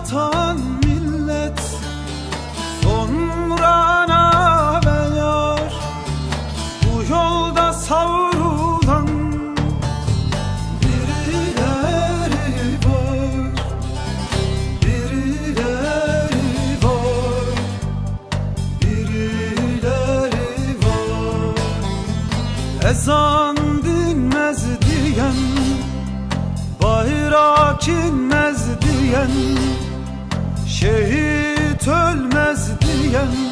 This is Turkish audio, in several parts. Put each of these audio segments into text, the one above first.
vatan millet. Sonra ana ve yar? Bu yolda savrulan Birileri var. Birileri var. Birileri var. Ezan dinmez diyen Bayrak inmez diyen yeah.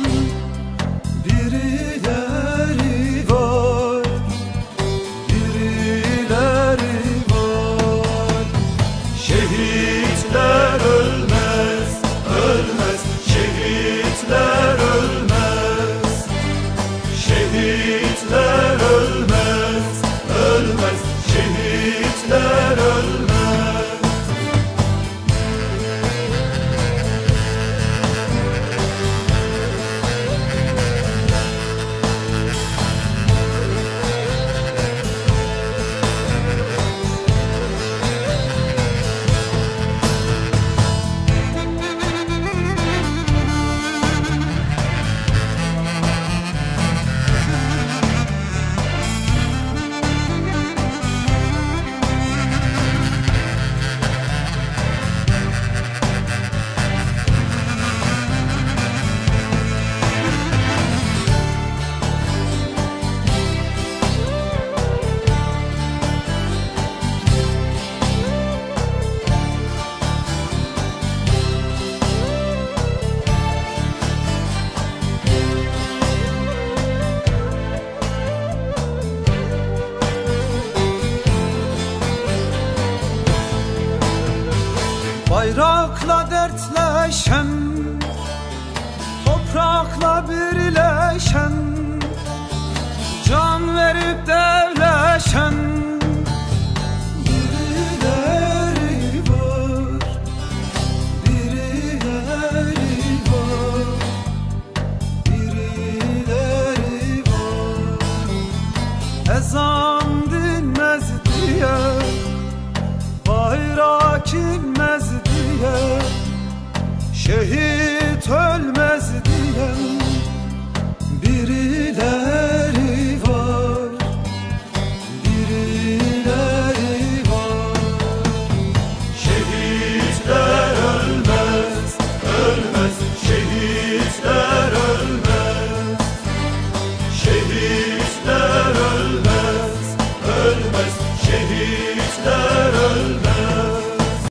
Bayrakla dertleşen Toprakla birleşen